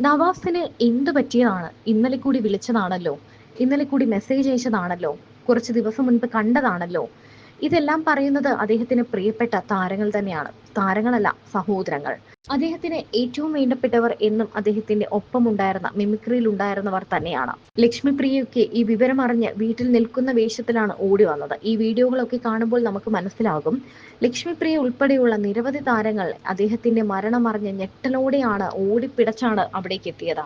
നവാസിന് എന്തു പറ്റിയതാണ്? ഇന്നലെ കൂടി വിളിച്ചതാണല്ലോ. ഇന്നലെ കൂടി മെസ്സേജ് അയച്ചതാണല്ലോ. കുറച്ച് ദിവസം മുൻപ് കണ്ടതാണല്ലോ. ഇതെല്ലാം പറയുന്നത് അദ്ദേഹത്തിന് പ്രിയപ്പെട്ട താരങ്ങൾ തന്നെയാണ്. താരങ്ങളല്ല സഹോദരങ്ങൾ. അദ്ദേഹത്തിന് ഏറ്റവും വേണ്ടപ്പെട്ടവർ എന്നും അദ്ദേഹത്തിന്റെ ഒപ്പം ഉണ്ടായിരുന്ന മിമിക്രിയിൽ ഉണ്ടായിരുന്നവർ തന്നെയാണ്. ലക്ഷ്മി പ്രിയയൊക്കെ ഈ വിവരം അറിഞ്ഞ് വീട്ടിൽ നിൽക്കുന്ന വേഷത്തിലാണ് ഓടി വന്നത്. ഈ വീഡിയോകളൊക്കെ കാണുമ്പോൾ നമുക്ക് മനസ്സിലാകും. ലക്ഷ്മിപ്രിയ ഉൾപ്പെടെയുള്ള നിരവധി താരങ്ങൾ അദ്ദേഹത്തിന്റെ മരണം അറിഞ്ഞ് ഞെട്ടലോടെയാണ് ഓടിപ്പിടച്ചാണ് അവിടേക്ക് എത്തിയത്.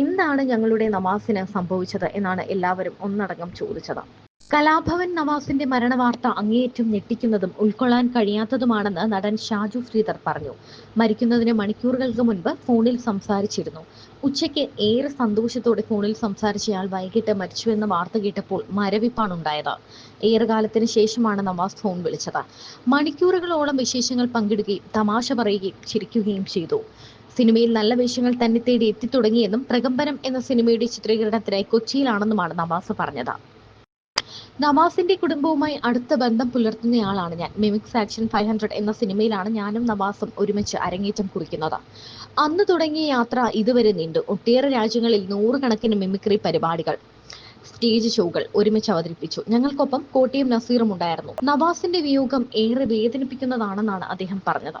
എന്താണ് ഞങ്ങളുടെ നവാസിന് സംഭവിച്ചത് എന്നാണ് എല്ലാവരും ഒന്നടങ്കം ചോദിച്ചത്. കലാഭവൻ നവാസിന്റെ മരണവാർത്ത അങ്ങേയറ്റം ഞെട്ടിക്കുന്നതും ഉൾക്കൊള്ളാൻ കഴിയാത്തതുമാണെന്ന് നടൻ ഷാജു ശ്രീധർ പറഞ്ഞു. മരിക്കുന്നതിന് മണിക്കൂറുകൾക്ക് മുൻപ് ഫോണിൽ സംസാരിച്ചിരുന്നു. ഉച്ചയ്ക്ക് ഏറെ സന്തോഷത്തോടെ ഫോണിൽ സംസാരിച്ചയാൾ വൈകിട്ട് മരിച്ചുവെന്ന വാർത്ത കേട്ടപ്പോൾ മരവിപ്പാണ് ഉണ്ടായത് ഏറെ കാലത്തിന് ശേഷമാണ് നവാസ് ഫോൺ വിളിച്ചത്. മണിക്കൂറുകളോളം വിശേഷങ്ങൾ പങ്കിടുകയും തമാശ പറയുകയും ചിരിക്കുകയും ചെയ്തു. സിനിമയിൽ നല്ല വേഷങ്ങൾ തന്നെ തേടി എത്തിത്തുടങ്ങിയെന്നും പ്രകമ്പനം എന്ന സിനിമയുടെ ചിത്രീകരണത്തിനായി കൊച്ചിയിലാണെന്നുമാണ് നവാസ് പറഞ്ഞത്. നവാസിന്റെ കുടുംബവുമായി അടുത്ത ബന്ധം പുലർത്തുന്നയാളാണ് ഞാൻ. മിമിക്സ് ആക്ഷൻ ഫൈവ് ഹൺഡ്രഡ് എന്ന സിനിമയിലാണ് ഞാനും നവാസും ഒരുമിച്ച് അരങ്ങേറ്റം കുറിക്കുന്നത്. അന്ന് തുടങ്ങിയ യാത്ര ഇതുവരെ നീണ്ടു. ഒട്ടേറെ രാജ്യങ്ങളിൽ നൂറുകണക്കിന് മിമിക്രി പരിപാടികൾ സ്റ്റേജ് ഷോകൾ ഒരുമിച്ച് അവതരിപ്പിച്ചു. ഞങ്ങൾക്കൊപ്പം കോട്ടയം നസീറും ഉണ്ടായിരുന്നു. നവാസിന്റെ വിയോഗം ഏറെ വേദനിപ്പിക്കുന്നതാണെന്നാണ് അദ്ദേഹം പറഞ്ഞത്.